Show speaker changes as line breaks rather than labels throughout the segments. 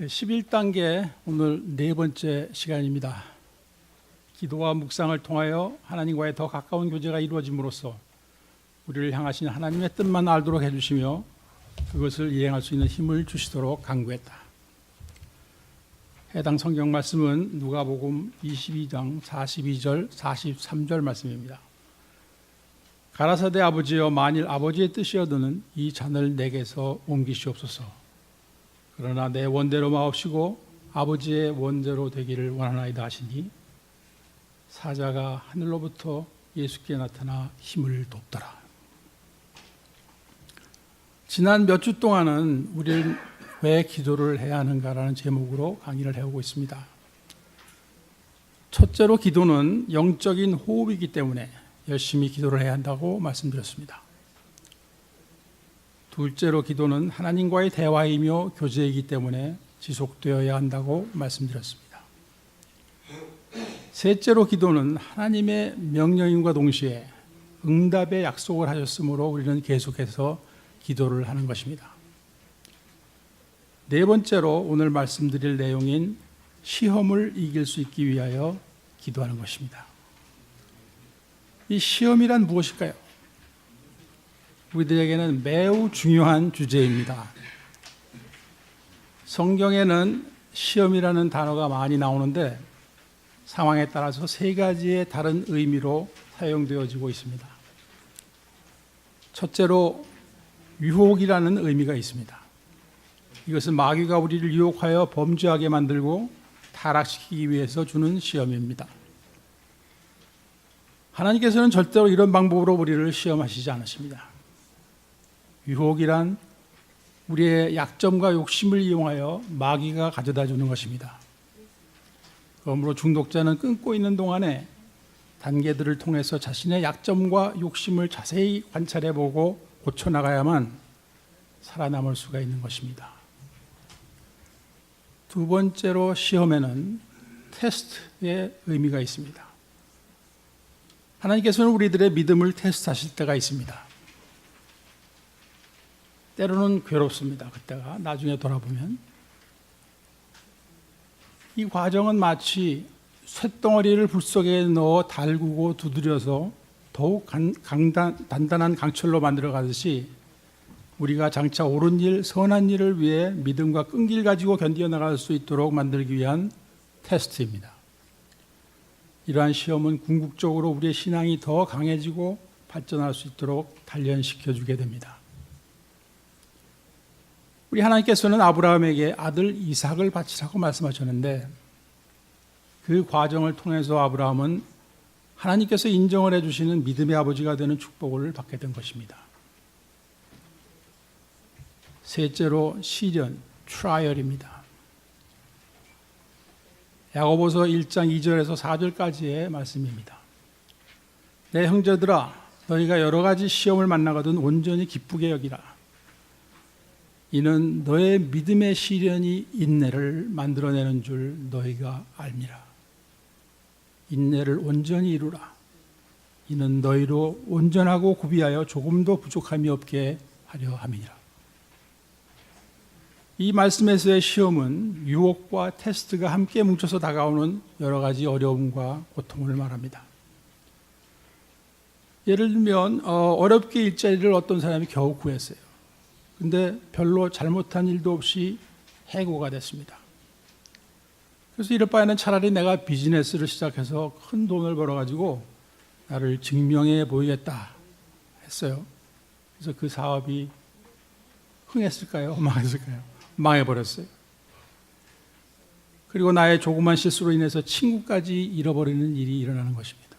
11단계 오늘 네 번째 시간입니다. 기도와 묵상을 통하여 하나님과의 더 가까운 교제가 이루어짐으로써 우리를 향하신 하나님의 뜻만 알도록 해주시며 그것을 이행할 수 있는 힘을 주시도록 간구했다. 해당 성경 말씀은 누가복음 22장 42절 43절 말씀입니다. 가라사대 아버지여 만일 아버지의 뜻이어도는 이 잔을 내게서 옮기시옵소서. 그러나 내 원대로 마옵시고 아버지의 원대로 되기를 원하나이다 하시니 사자가 하늘로부터 예수께 나타나 힘을 돕더라. 지난 몇 주 동안은 우리는 왜 기도를 해야 하는가라는 제목으로 강의를 해오고 있습니다. 첫째로 기도는 영적인 호흡이기 때문에 열심히 기도를 해야 한다고 말씀드렸습니다. 둘째로 기도는 하나님과의 대화이며 교제이기 때문에 지속되어야 한다고 말씀드렸습니다. 셋째로 기도는 하나님의 명령임과 동시에 응답의 약속을 하셨으므로 우리는 계속해서 기도를 하는 것입니다. 네 번째로 오늘 말씀드릴 내용인 시험을 이길 수 있기 위하여 기도하는 것입니다. 이 시험이란 무엇일까요? 우리들에게는 매우 중요한 주제입니다. 성경에는 시험이라는 단어가 많이 나오는데 상황에 따라서 세 가지의 다른 의미로 사용되어지고 있습니다. 첫째로 유혹이라는 의미가 있습니다. 이것은 마귀가 우리를 유혹하여 범죄하게 만들고 타락시키기 위해서 주는 시험입니다. 하나님께서는 절대로 이런 방법으로 우리를 시험하시지 않으십니다. 유혹이란 우리의 약점과 욕심을 이용하여 마귀가 가져다 주는 것입니다. 그러므로 중독자는 끊고 있는 동안에 단계들을 통해서 자신의 약점과 욕심을 자세히 관찰해 보고 고쳐 나가야만 살아남을 수가 있는 것입니다. 두 번째로 시험에는 테스트의 의미가 있습니다. 하나님께서는 우리들의 믿음을 테스트하실 때가 있습니다. 때로는 괴롭습니다. 그때가 나중에 돌아보면 이 과정은 마치 쇳덩어리를 불 속에 넣어 달구고 두드려서 더욱 간, 강단, 단단한 강철로 만들어 가듯이 우리가 장차 옳은 일, 선한 일을 위해 믿음과 끈기를 가지고 견디어 나갈 수 있도록 만들기 위한 테스트입니다. 이러한 시험은 궁극적으로 우리의 신앙이 더 강해지고 발전할 수 있도록 단련시켜 주게 됩니다. 우리 하나님께서는 아브라함에게 아들 이삭을 바치라고 말씀하셨는데 그 과정을 통해서 아브라함은 하나님께서 인정을 해주시는 믿음의 아버지가 되는 축복을 받게 된 것입니다. 셋째로 시련, 트라이얼입니다. 야고보서 1장 2절에서 4절까지의 말씀입니다. 내 형제들아 너희가 여러 가지 시험을 만나거든 온전히 기쁘게 여기라. 이는 너의 믿음의 시련이 인내를 만들어내는 줄 너희가 알미라. 인내를 온전히 이루라. 이는 너희로 온전하고 구비하여 조금도 부족함이 없게 하려 함이니라. 이 말씀에서의 시험은 유혹과 테스트가 함께 뭉쳐서 다가오는 여러 가지 어려움과 고통을 말합니다. 예를 들면 어, 렵게 일자리를 어떤 사람이 겨우 구했어요. 근데 별로 잘못한 일도 없이 해고가 됐습니다. 그래서 이럴 바에는 차라리 내가 비즈니스를 시작해서 큰 돈을 벌어가지고 나를 증명해 보이겠다 했어요. 그래서 그 사업이 흥했을까요? 망했을까요? 망해버렸어요. 그리고 나의 조그만 실수로 인해서 친구까지 잃어버리는 일이 일어나는 것입니다.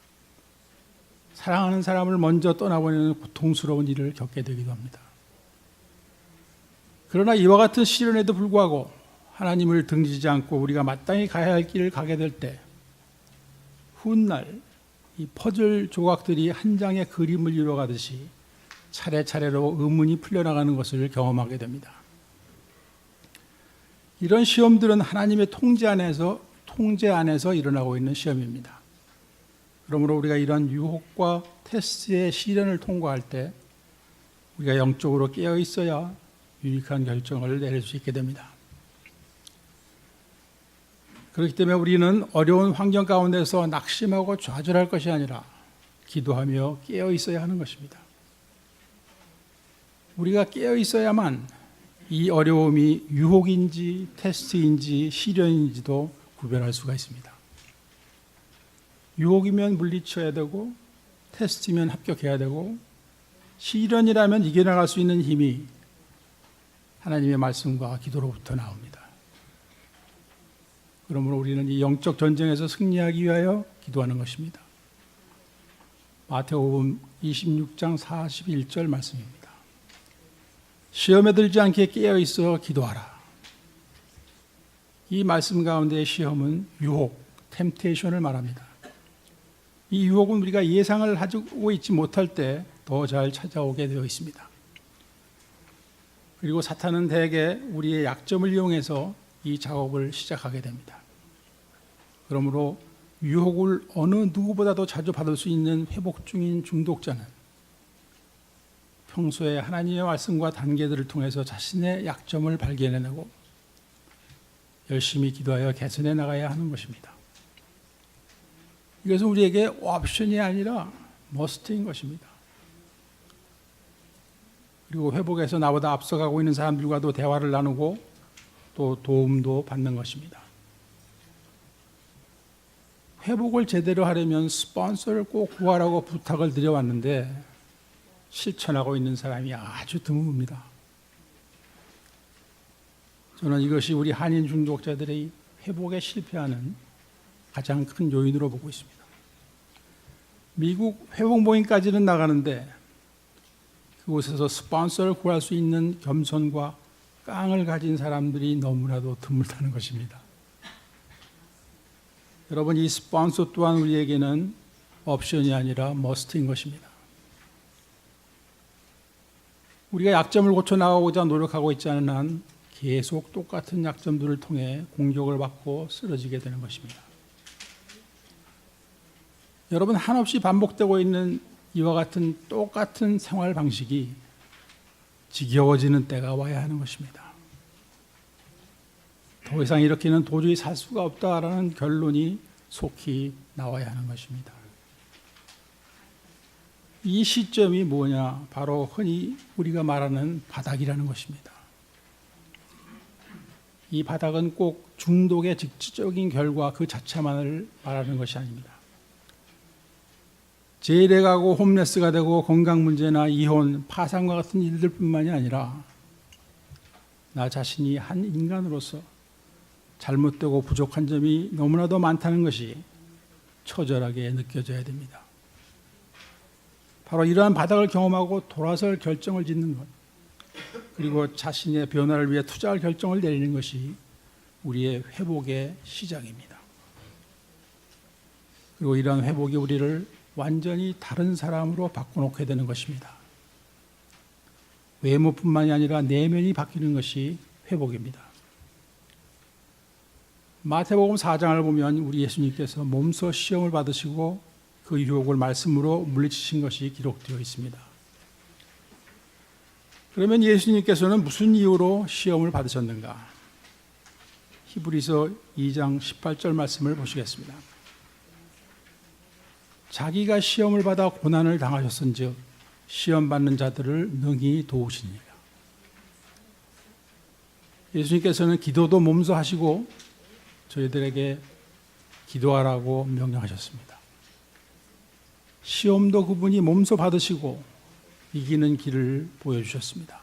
사랑하는 사람을 먼저 떠나보내는 고통스러운 일을 겪게 되기도 합니다. 그러나 이와 같은 시련에도 불구하고 하나님을 등지지 않고 우리가 마땅히 가야 할 길을 가게 될 때, 훗날 이 퍼즐 조각들이 한 장의 그림을 이루어가듯이 차례차례로 의문이 풀려나가는 것을 경험하게 됩니다. 이런 시험들은 하나님의 통제 안에서 통제 안에서 일어나고 있는 시험입니다. 그러므로 우리가 이런 유혹과 테스트의 시련을 통과할 때 우리가 영적으로 깨어 있어야 유익한 결정을 내릴 수 있게 됩니다. 그렇기 때문에 우리는 어려운 환경 가운데서 낙심하고 좌절할 것이 아니라 기도하며 깨어 있어야 하는 것입니다. 우리가 깨어 있어야만 이 어려움이 유혹인지 테스트인지 시련인지도 구별할 수가 있습니다. 유혹이면 물리쳐야 되고 테스트면 합격해야 되고 시련이라면 이겨나갈 수 있는 힘이 하나님의 말씀과 기도로부터 나옵니다. 그러므로 우리는 이 영적 전쟁에서 승리하기 위하여 기도하는 것입니다. 마태복음 26장 41절 말씀입니다. 시험에 들지 않게 깨어 있어 기도하라. 이 말씀 가운데 시험은 유혹, 템테이션을 말합니다. 이 유혹은 우리가 예상을 하고 있지 못할 때 더 잘 찾아오게 되어 있습니다. 그리고 사탄은 대개 우리의 약점을 이용해서 이 작업을 시작하게 됩니다. 그러므로 유혹을 어느 누구보다도 자주 받을 수 있는 회복 중인 중독자는 평소에 하나님의 말씀과 단계들을 통해서 자신의 약점을 발견해내고 열심히 기도하여 개선해 나가야 하는 것입니다. 이것은 우리에게 옵션이 아니라 머스트인 것입니다. 그리고 회복에서 나보다 앞서가고 있는 사람들과도 대화를 나누고 또 도움도 받는 것입니다. 회복을 제대로 하려면 스폰서를 꼭 구하라고 부탁을 드려왔는데 실천하고 있는 사람이 아주 드뭅니다. 저는 이것이 우리 한인 중독자들의 회복에 실패하는 가장 큰 요인으로 보고 있습니다. 미국 회복 모임까지는 나가는데 그곳에서 스폰서를 구할 수 있는 겸손과 깡을 가진 사람들이 너무나도 드물다는 것입니다. 여러분 이 스폰서 또한 우리에게는 옵션이 아니라 머스트인 것입니다. 우리가 약점을 고쳐 나가고자 노력하고 있지 않은 한 계속 똑같은 약점들을 통해 공격을 받고 쓰러지게 되는 것입니다. 여러분 한없이 반복되고 있는 이와 같은 똑같은 생활 방식이 지겨워지는 때가 와야 하는 것입니다. 더 이상 이렇게는 도저히 살 수가 없다라는 결론이 속히 나와야 하는 것입니다. 이 시점이 뭐냐? 바로 흔히 우리가 말하는 바닥이라는 것입니다. 이 바닥은 꼭 중독의 직접적인 결과 그 자체만을 말하는 것이 아닙니다. 제일에 가고 홈레스가 되고 건강 문제나 이혼, 파산과 같은 일들뿐만이 아니라 나 자신이 한 인간으로서 잘못되고 부족한 점이 너무나도 많다는 것이 처절하게 느껴져야 됩니다. 바로 이러한 바닥을 경험하고 돌아설 결정을 짓는 것, 그리고 자신의 변화를 위해 투자할 결정을 내리는 것이 우리의 회복의 시작입니다. 그리고 이러한 회복이 우리를 완전히 다른 사람으로 바꿔놓게 되는 것입니다. 외모뿐만이 아니라 내면이 바뀌는 것이 회복입니다. 마태복음 4장을 보면 우리 예수님께서 몸소 시험을 받으시고 그 유혹을 말씀으로 물리치신 것이 기록되어 있습니다. 그러면 예수님께서는 무슨 이유로 시험을 받으셨는가? 히브리서 2장 18절 말씀을 보시겠습니다. 자기가 시험을 받아 고난을 당하셨은즉 시험 받는 자들을 능히 도우시니라. 예수님께서는 기도도 몸소 하시고 저희들에게 기도하라고 명령하셨습니다. 시험도 그분이 몸소 받으시고 이기는 길을 보여주셨습니다.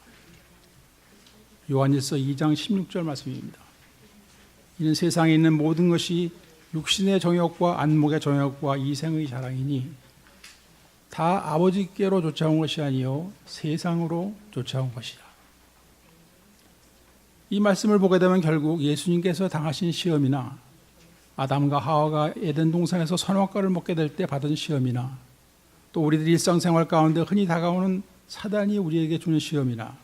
요한일서 2장 16절 말씀입니다. 이는 세상에 있는 모든 것이 육신의 정욕과 안목의 정욕과 이생의 자랑이니 다 아버지께로 쫓아온 것이 아니요 세상으로 쫓아온 것이라. 이 말씀을 보게 되면 결국 예수님께서 당하신 시험이나 아담과 하와가 에덴 동산에서 선악과를 먹게 될 때 받은 시험이나 또 우리들 일상생활 가운데 흔히 다가오는 사단이 우리에게 주는 시험이나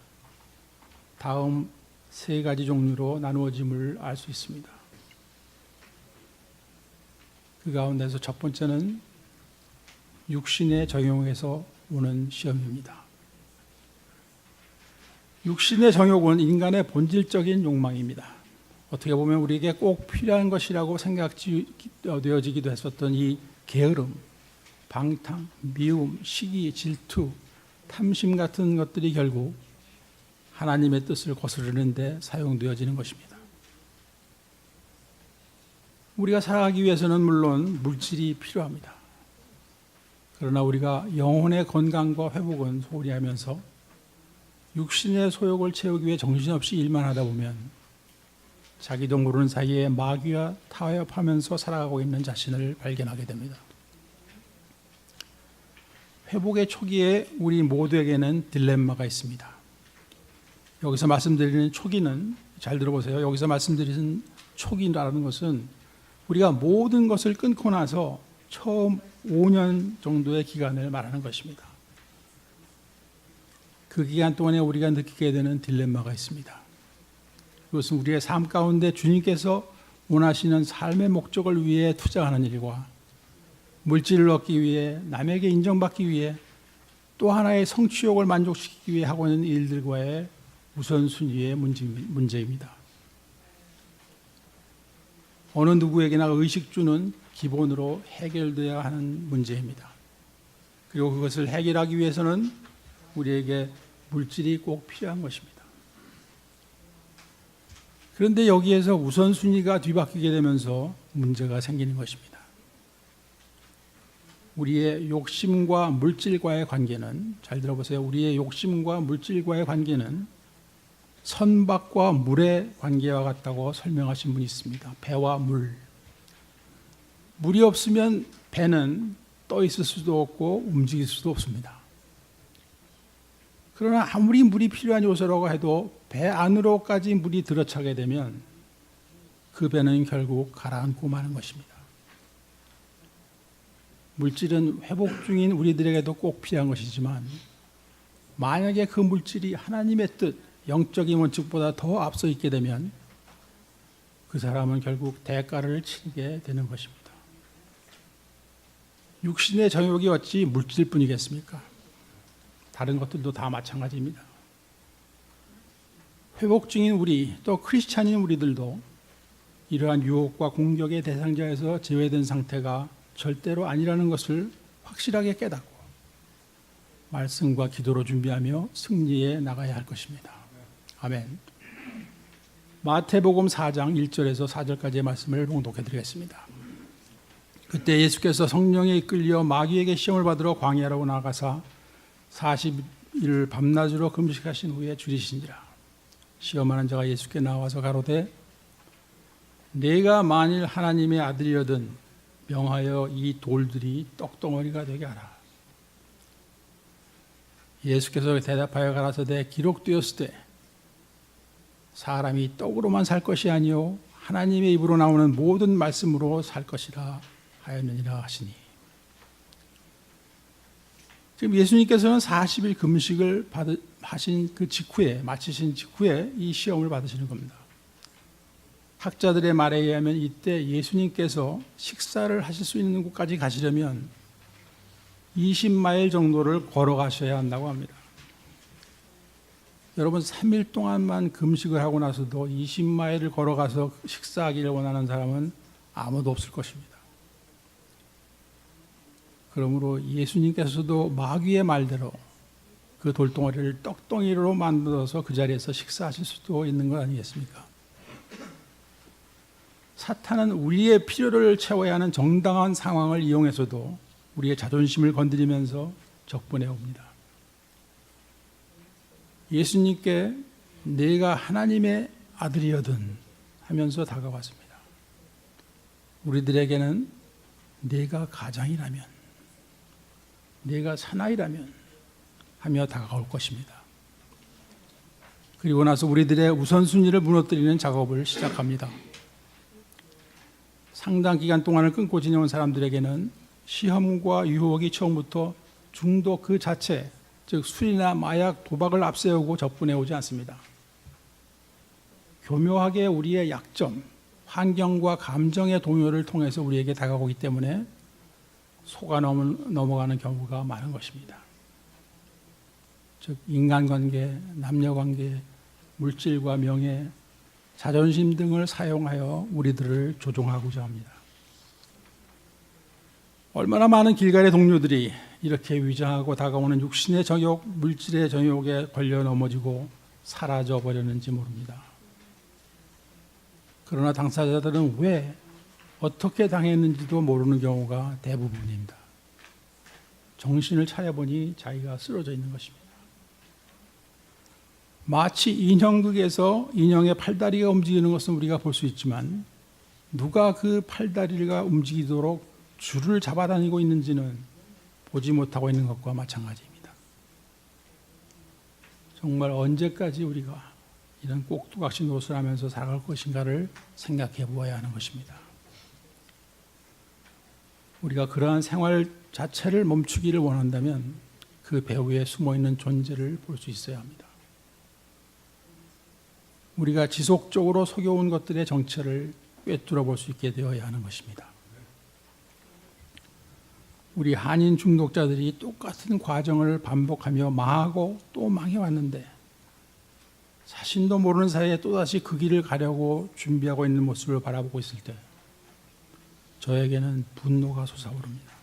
다음 세 가지 종류로 나누어짐을 알 수 있습니다. 그 가운데서 첫 번째는 육신의 정욕에서 오는 시험입니다. 육신의 정욕은 인간의 본질적인 욕망입니다. 어떻게 보면 우리에게 꼭 필요한 것이라고 생각되어지기도 했었던 이 게으름, 방탕, 미움, 시기, 질투, 탐심 같은 것들이 결국 하나님의 뜻을 거스르는데 사용되어지는 것입니다. 우리가 살아가기 위해서는 물론 물질이 필요합니다. 그러나 우리가 영혼의 건강과 회복은 소홀히 하면서 육신의 소욕을 채우기 위해 정신없이 일만 하다 보면 자기도 모르는 사이에 마귀와 타협하면서 살아가고 있는 자신을 발견하게 됩니다. 회복의 초기에 우리 모두에게는 딜레마가 있습니다. 여기서 말씀드리는 초기는 잘 들어보세요. 여기서 말씀드리는 초기라는 것은 우리가 모든 것을 끊고 나서 처음 5년 정도의 기간을 말하는 것입니다. 그 기간 동안에 우리가 느끼게 되는 딜레마가 있습니다. 그것은 우리의 삶 가운데 주님께서 원하시는 삶의 목적을 위해 투자하는 일과 물질을 얻기 위해 남에게 인정받기 위해 또 하나의 성취욕을 만족시키기 위해 하고 있는 일들과의 우선순위의 문제입니다. 어느 누구에게나 의식주는 기본으로 해결되어야 하는 문제입니다. 그리고 그것을 해결하기 위해서는 우리에게 물질이 꼭 필요한 것입니다. 그런데 여기에서 우선순위가 뒤바뀌게 되면서 문제가 생기는 것입니다. 우리의 욕심과 물질과의 관계는 잘 들어보세요. 우리의 욕심과 물질과의 관계는 선박과 물의 관계와 같다고 설명하신 분이 있습니다. 배와 물. 물이 없으면 배는 떠 있을 수도 없고 움직일 수도 없습니다. 그러나 아무리 물이 필요한 요소라고 해도 배 안으로까지 물이 들어차게 되면 그 배는 결국 가라앉고 마는 것입니다. 물질은 회복 중인 우리들에게도 꼭 필요한 것이지만 만약에 그 물질이 하나님의 뜻, 영적인 원칙보다 더 앞서 있게 되면 그 사람은 결국 대가를 치게 되는 것입니다. 육신의 정욕이 어찌 물질뿐이겠습니까? 다른 것들도 다 마찬가지입니다. 회복 중인 우리 또 크리스찬인 우리들도 이러한 유혹과 공격의 대상자에서 제외된 상태가 절대로 아니라는 것을 확실하게 깨닫고 말씀과 기도로 준비하며 승리에 나가야 할 것입니다. 아멘. 마태복음 4장 1절에서 4절까지의 말씀을 봉독해 드리겠습니다. 그때 예수께서 성령에 이끌려 마귀에게 시험을 받으러 광야로 나가사 40일 밤낮으로 금식하신 후에 줄이신지라 시험하는 자가 예수께 나와서 가로되 내가 만일 하나님의 아들이거든 명하여 이 돌들이 떡덩어리가 되게 하라 예수께서 대답하여 가라사대 기록되었을 때 사람이 떡으로만 살 것이 아니요 하나님의 입으로 나오는 모든 말씀으로 살 것이라 하였느니라 하시니 지금 예수님께서는 40일 금식을 받으, 하신 그 직후에 마치신 직후에 이 시험을 받으시는 겁니다. 학자들의 말에 의하면 이때 예수님께서 식사를 하실 수 있는 곳까지 가시려면 20마일 정도를 걸어가셔야 한다고 합니다. 여러분 3일 동안만 금식을 하고 나서도 20마일을 걸어가서 식사하기를 원하는 사람은 아무도 없을 것입니다. 그러므로 예수님께서도 마귀의 말대로 그 돌덩어리를 떡덩이로 만들어서 그 자리에서 식사하실 수도 있는 것 아니겠습니까? 사탄은 우리의 필요를 채워야 하는 정당한 상황을 이용해서도 우리의 자존심을 건드리면서 적분해 옵니다. 예수님께 내가 하나님의 아들이거든 하면서 다가왔습니다. 우리들에게는 내가 가장이라면, 내가 사나이라면 하며 다가올 것입니다. 그리고 나서 우리들의 우선순위를 무너뜨리는 작업을 시작합니다. 상당 기간 동안을 끊고 지내온 사람들에게는 시험과 유혹이 처음부터 중독 그 자체, 즉 술이나 마약, 도박을 앞세우고 접근해 오지 않습니다. 교묘하게 우리의 약점, 환경과 감정의 동요를 통해서 우리에게 다가오기 때문에 속아 넘어가는 경우가 많은 것입니다. 즉 인간관계, 남녀관계, 물질과 명예, 자존심 등을 사용하여 우리들을 조종하고자 합니다. 얼마나 많은 길갈의 동료들이 이렇게 위장하고 다가오는 육신의 정욕, 물질의 정욕에 걸려 넘어지고 사라져 버렸는지 모릅니다. 그러나 당사자들은 왜 어떻게 당했는지도 모르는 경우가 대부분입니다. 정신을 차려보니 자기가 쓰러져 있는 것입니다. 마치 인형극에서 인형의 팔다리가 움직이는 것은 우리가 볼 수 있지만 누가 그 팔다리가 움직이도록 줄을 잡아다니고 있는지는 보지 못하고 있는 것과 마찬가지입니다. 정말 언제까지 우리가 이런 꼭두각시 노릇을 하면서 살아갈 것인가를 생각해 보아야 하는 것입니다. 우리가 그러한 생활 자체를 멈추기를 원한다면 그 배후에 숨어 있는 존재를 볼 수 있어야 합니다. 우리가 지속적으로 속여온 것들의 정체를 꿰뚫어 볼 수 있게 되어야 하는 것입니다. 우리 한인 중독자들이 똑같은 과정을 반복하며 망하고 또 망해왔는데 자신도 모르는 사이에 또다시 그 길을 가려고 준비하고 있는 모습을 바라보고 있을 때 저에게는 분노가 솟아오릅니다.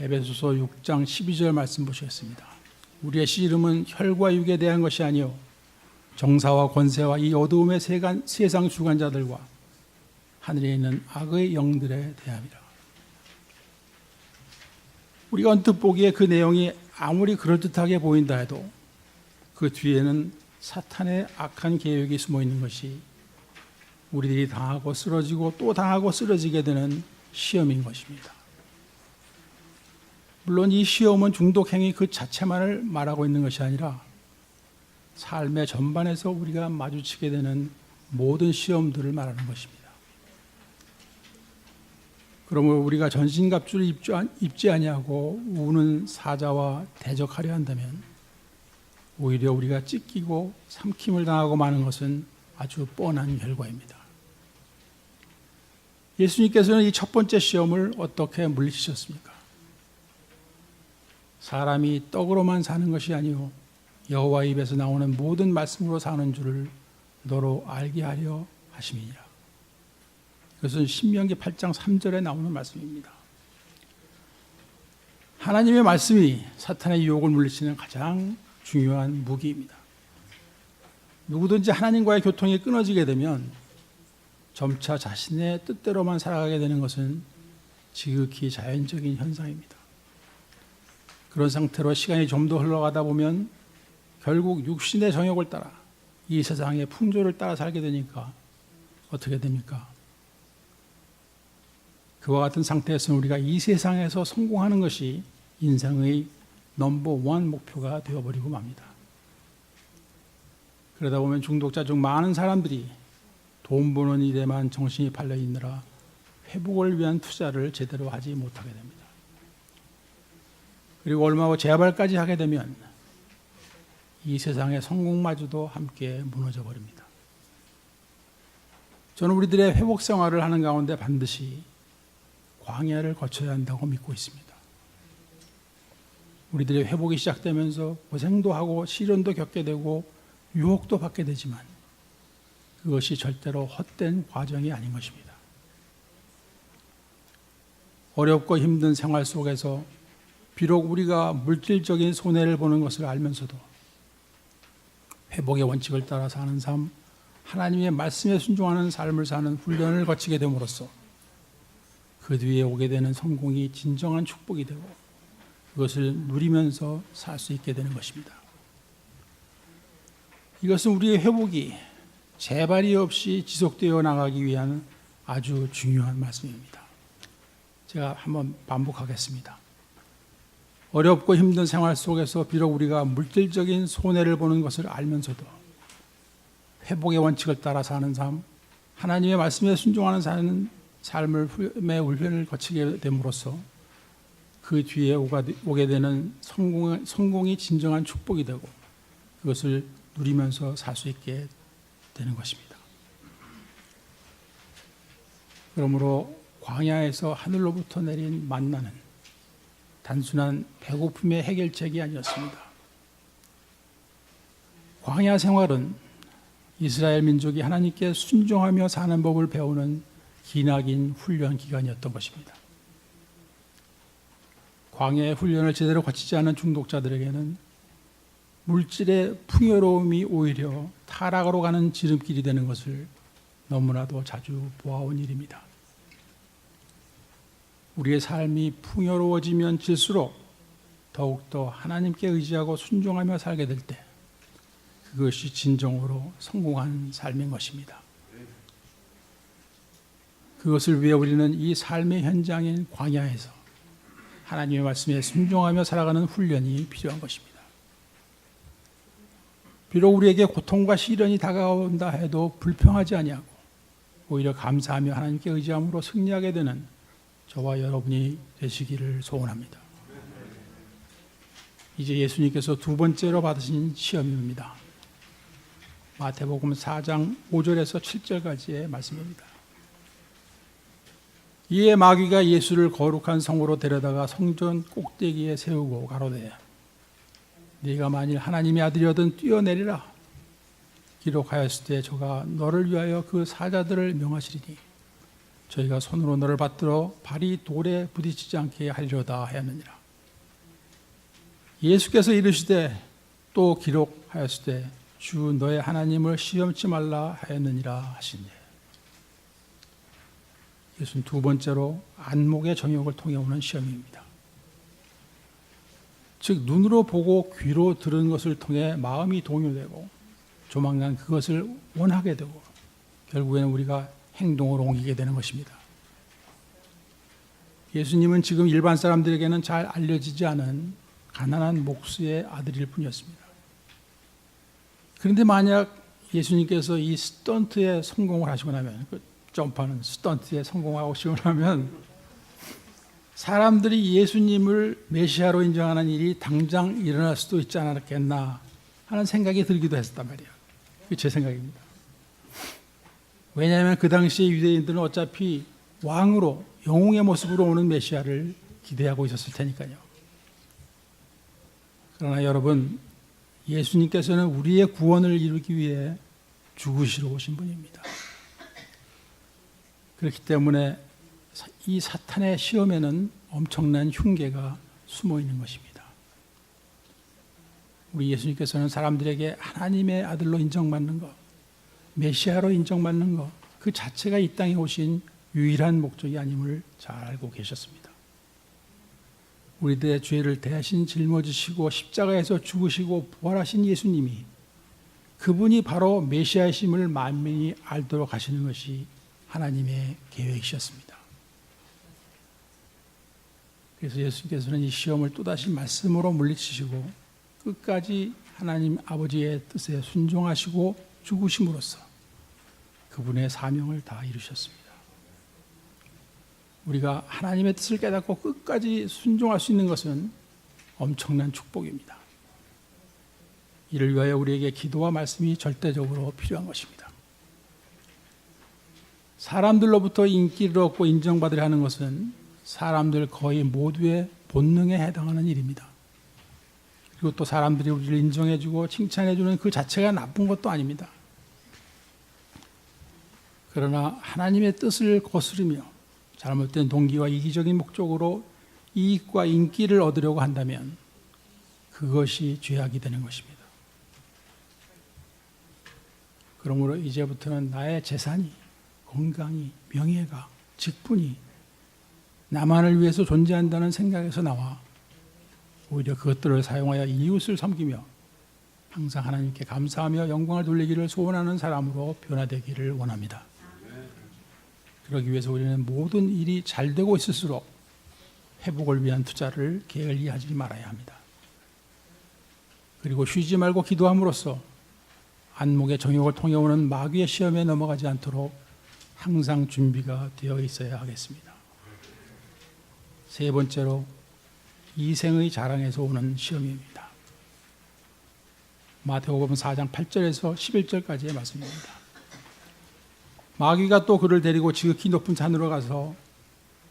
에베소서 6장 12절 말씀 보시겠습니다. 우리의 씨름은 혈과 육에 대한 것이 아니요 정사와 권세와 이 어두움의 세간, 세상 주관자들과 하늘에 있는 악의 영들에 대함이라. 우리가 언뜻 보기에 그 내용이 아무리 그럴듯하게 보인다 해도 그 뒤에는 사탄의 악한 계획이 숨어 있는 것이 우리들이 당하고 쓰러지고 또 당하고 쓰러지게 되는 시험인 것입니다. 물론 이 시험은 중독 행위 그 자체만을 말하고 있는 것이 아니라 삶의 전반에서 우리가 마주치게 되는 모든 시험들을 말하는 것입니다. 그러므로 우리가 전신갑주를 입지 아니하고 우는 사자와 대적하려 한다면 오히려 우리가 찢기고 삼킴을 당하고 마는 것은 아주 뻔한 결과입니다. 예수님께서는 이 첫 번째 시험을 어떻게 물리치셨습니까? 사람이 떡으로만 사는 것이 아니요 여호와 입에서 나오는 모든 말씀으로 사는 줄을 너로 알게 하려 하심이니라. 그것은 신명기 8장 3절에 나오는 말씀입니다. 하나님의 말씀이 사탄의 유혹을 물리치는 가장 중요한 무기입니다. 누구든지 하나님과의 교통이 끊어지게 되면 점차 자신의 뜻대로만 살아가게 되는 것은 지극히 자연적인 현상입니다. 그런 상태로 시간이 좀 더 흘러가다 보면 결국 육신의 정욕을 따라 이 세상의 풍조를 따라 살게 되니까 어떻게 됩니까? 그와 같은 상태에서 우리가 이 세상에서 성공하는 것이 인생의 넘버 원 목표가 되어버리고 맙니다. 그러다 보면 중독자 중 많은 사람들이 돈 버는 일에만 정신이 팔려 있느라 회복을 위한 투자를 제대로 하지 못하게 됩니다. 그리고 얼마 후 재발까지 하게 되면 이 세상의 성공마저도 함께 무너져 버립니다. 저는 우리들의 회복 생활을 하는 가운데 반드시 광야를 거쳐야 한다고 믿고 있습니다. 우리들의 회복이 시작되면서 고생도 하고 시련도 겪게 되고 유혹도 받게 되지만 그것이 절대로 헛된 과정이 아닌 것입니다. 어렵고 힘든 생활 속에서 비록 우리가 물질적인 손해를 보는 것을 알면서도 회복의 원칙을 따라 사는 삶, 하나님의 말씀에 순종하는 삶을 사는 훈련을 거치게 됨으로써 그 뒤에 오게 되는 성공이 진정한 축복이 되고 그것을 누리면서 살 수 있게 되는 것입니다. 이것은 우리의 회복이 재발이 없이 지속되어 나가기 위한 아주 중요한 말씀입니다. 제가 한번 반복하겠습니다. 어렵고 힘든 생활 속에서 비록 우리가 물질적인 손해를 보는 것을 알면서도 회복의 원칙을 따라 사는 삶, 하나님의 말씀에 순종하는 사는 삶을 의 훈련을 거치게 됨으로써 그 뒤에 오게 되는 성공, 성공이 진정한 축복이 되고 그것을 누리면서 살 수 있게 되는 것입니다. 그러므로 광야에서 하늘로부터 내린 만나는 단순한 배고픔의 해결책이 아니었습니다. 광야 생활은 이스라엘 민족이 하나님께 순종하며 사는 법을 배우는 기나긴 훈련 기간이었던 것입니다. 광야의 훈련을 제대로 거치지 않은 중독자들에게는 물질의 풍요로움이 오히려 타락으로 가는 지름길이 되는 것을 너무나도 자주 보아온 일입니다. 우리의 삶이 풍요로워지면 질수록 더욱더 하나님께 의지하고 순종하며 살게 될 때 그것이 진정으로 성공한 삶인 것입니다. 그것을 위해 우리는 이 삶의 현장인 광야에서 하나님의 말씀에 순종하며 살아가는 훈련이 필요한 것입니다. 비록 우리에게 고통과 시련이 다가온다 해도 불평하지 아니하고 오히려 감사하며 하나님께 의지함으로 승리하게 되는 저와 여러분이 되시기를 소원합니다. 이제 예수님께서 두 번째로 받으신 시험입니다. 마태복음 4장 5절에서 7절까지의 말씀입니다. 이에 마귀가 예수를 거룩한 성으로 데려다가 성전 꼭대기에 세우고 가로되 네가 만일 하나님의 아들이거든 뛰어내리라 기록하였을 때 저가 너를 위하여 그 사자들을 명하시리니 저희가 손으로 너를 받들어 발이 돌에 부딪히지 않게 하리로다 하였느니라. 예수께서 이르시되 또 기록하였을 때 주 너의 하나님을 시험치 말라 하였느니라 하시니 이것은 두 번째로 안목의 정욕을 통해 오는 시험입니다. 즉 눈으로 보고 귀로 들은 것을 통해 마음이 동요되고 조만간 그것을 원하게 되고 결국에는 우리가 행동으로 옮기게 되는 것입니다. 예수님은 지금 일반 사람들에게는 잘 알려지지 않은 가난한 목수의 아들일 뿐이었습니다. 그런데 만약 예수님께서 이 스턴트에 성공을 하시고 나면 그 점프하는 스턴트에 성공하시고 나면 사람들이 예수님을 메시아로 인정하는 일이 당장 일어날 수도 있지 않았겠나 하는 생각이 들기도 했단 말이에요. 그게 제 생각입니다. 왜냐하면 그 당시에 유대인들은 어차피 왕으로 영웅의 모습으로 오는 메시아를 기대하고 있었을 테니까요. 그러나 여러분 예수님께서는 우리의 구원을 이루기 위해 죽으시러 오신 분입니다. 그렇기 때문에 이 사탄의 시험에는 엄청난 흉계가 숨어 있는 것입니다. 우리 예수님께서는 사람들에게 하나님의 아들로 인정받는 것, 메시아로 인정받는 것, 그 자체가 이 땅에 오신 유일한 목적이 아님을 잘 알고 계셨습니다. 우리들의 죄를 대신 짊어지시고 십자가에서 죽으시고 부활하신 예수님이 그분이 바로 메시아이심을 만민이 알도록 하시는 것이 하나님의 계획이셨습니다. 그래서 예수님께서는 이 시험을 또다시 말씀으로 물리치시고 끝까지 하나님 아버지의 뜻에 순종하시고 죽으심으로써 그분의 사명을 다 이루셨습니다. 우리가 하나님의 뜻을 깨닫고 끝까지 순종할 수 있는 것은 엄청난 축복입니다. 이를 위하여 우리에게 기도와 말씀이 절대적으로 필요한 것입니다. 사람들로부터 인기를 얻고 인정받으려 하는 것은 사람들 거의 모두의 본능에 해당하는 일입니다. 그리고 또 사람들이 우리를 인정해주고 칭찬해주는 그 자체가 나쁜 것도 아닙니다. 그러나 하나님의 뜻을 거스르며 잘못된 동기와 이기적인 목적으로 이익과 인기를 얻으려고 한다면 그것이 죄악이 되는 것입니다. 그러므로 이제부터는 나의 재산이, 건강이, 명예가, 직분이 나만을 위해서 존재한다는 생각에서 나와 오히려 그것들을 사용하여 이웃을 섬기며 항상 하나님께 감사하며 영광을 돌리기를 소원하는 사람으로 변화되기를 원합니다. 그러기 위해서 우리는 모든 일이 잘 되고 있을수록 회복을 위한 투자를 게을리하지 말아야 합니다. 그리고 쉬지 말고 기도함으로써 안목의 정욕을 통해 오는 마귀의 시험에 넘어가지 않도록 항상 준비가 되어 있어야 하겠습니다. 세 번째로 이생의 자랑에서 오는 시험입니다. 마태복음 4장 8절에서 11절까지의 말씀입니다. 마귀가 또 그를 데리고 지극히 높은 산으로 가서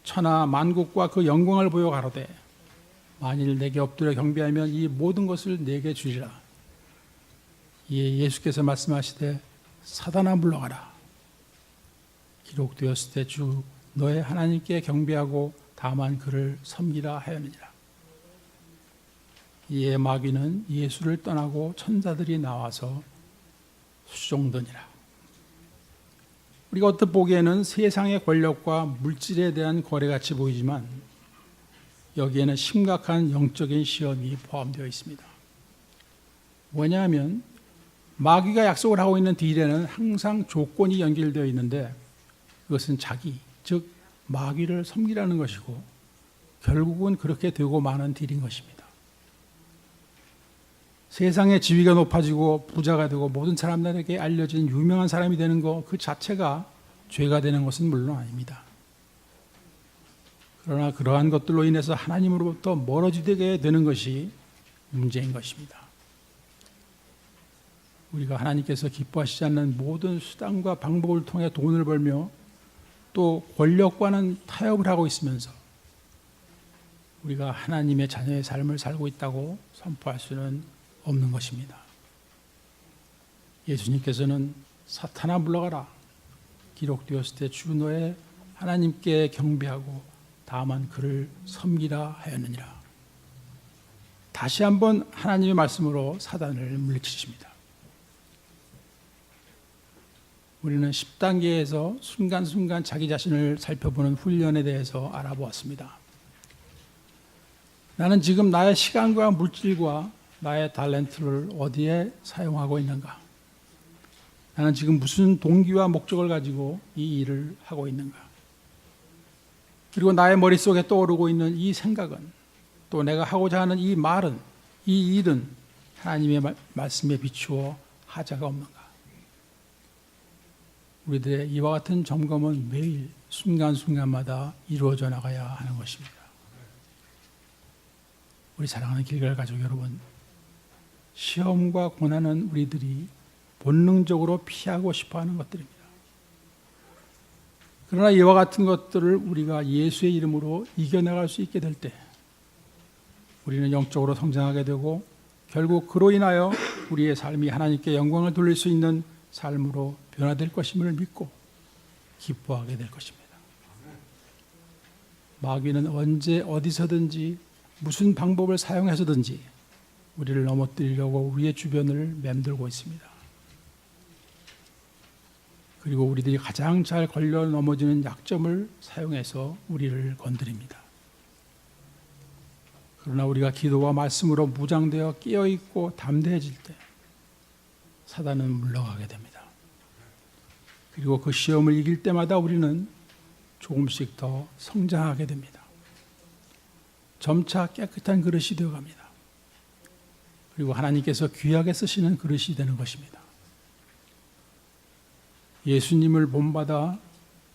천하 만국과 그 영광을 보여 가로되 만일 내게 엎드려 경배하면 이 모든 것을 내게 주리라. 이에 예수께서 말씀하시되 사단아 물러가라. 기록되었을 때 주 너의 하나님께 경배하고 다만 그를 섬기라 하였느니라. 이에 마귀는 예수를 떠나고 천사들이 나와서 수종더니라. 우리가 어떻게 보기에는 세상의 권력과 물질에 대한 거래같이 보이지만 여기에는 심각한 영적인 시험이 포함되어 있습니다. 뭐냐면 마귀가 약속을 하고 있는 딜에는 항상 조건이 연결되어 있는데 그것은 자기, 즉 마귀를 섬기라는 것이고 결국은 그렇게 되고 마는 딜인 것입니다. 세상의 지위가 높아지고 부자가 되고 모든 사람들에게 알려진 유명한 사람이 되는 것 그 자체가 죄가 되는 것은 물론 아닙니다. 그러나 그러한 것들로 인해서 하나님으로부터 멀어지게 되는 것이 문제인 것입니다. 우리가 하나님께서 기뻐하시지 않는 모든 수단과 방법을 통해 돈을 벌며 또 권력과는 타협을 하고 있으면서 우리가 하나님의 자녀의 삶을 살고 있다고 선포할 수는 없는 것입니다. 예수님께서는 사탄아 물러가라 기록되었을 때 주 너의 하나님께 경배하고 다만 그를 섬기라 하였느니라. 다시 한번 하나님의 말씀으로 사단을 물리치십니다. 우리는 10단계에서 순간순간 자기 자신을 살펴보는 훈련에 대해서 알아보았습니다. 나는 지금 나의 시간과 물질과 나의 탤런트를 어디에 사용하고 있는가? 나는 지금 무슨 동기와 목적을 가지고 이 일을 하고 있는가? 그리고 나의 머릿속에 떠오르고 있는 이 생각은 또 내가 하고자 하는 이 말은 이 일은 하나님의 말- 말씀에 비추어 하자가 없는가? 우리들의 이와 같은 점검은 매일 순간순간마다 이루어져 나가야 하는 것입니다. 우리 사랑하는 길갈 가족 여러분, 시험과 고난은 우리들이 본능적으로 피하고 싶어 하는 것들입니다. 그러나 이와 같은 것들을 우리가 예수의 이름으로 이겨나갈 수 있게 될 때, 우리는 영적으로 성장하게 되고, 결국 그로 인하여 우리의 삶이 하나님께 영광을 돌릴 수 있는 삶으로 변화될 것임을 믿고 기뻐하게 될 것입니다. 마귀는 언제 어디서든지 무슨 방법을 사용해서든지 우리를 넘어뜨리려고 우리의 주변을 맴돌고 있습니다. 그리고 우리들이 가장 잘 걸려 넘어지는 약점을 사용해서 우리를 건드립니다. 그러나 우리가 기도와 말씀으로 무장되어 깨어 있고 담대해질 때 사단은 물러가게 됩니다. 그리고 그 시험을 이길 때마다 우리는 조금씩 더 성장하게 됩니다. 점차 깨끗한 그릇이 되어 갑니다. 그리고 하나님께서 귀하게 쓰시는 그릇이 되는 것입니다. 예수님을 본받아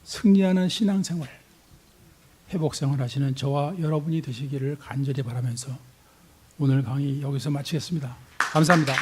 승리하는 신앙생활, 회복생활 하시는 저와 여러분이 되시기를 간절히 바라면서 오늘 강의 여기서 마치겠습니다. 감사합니다.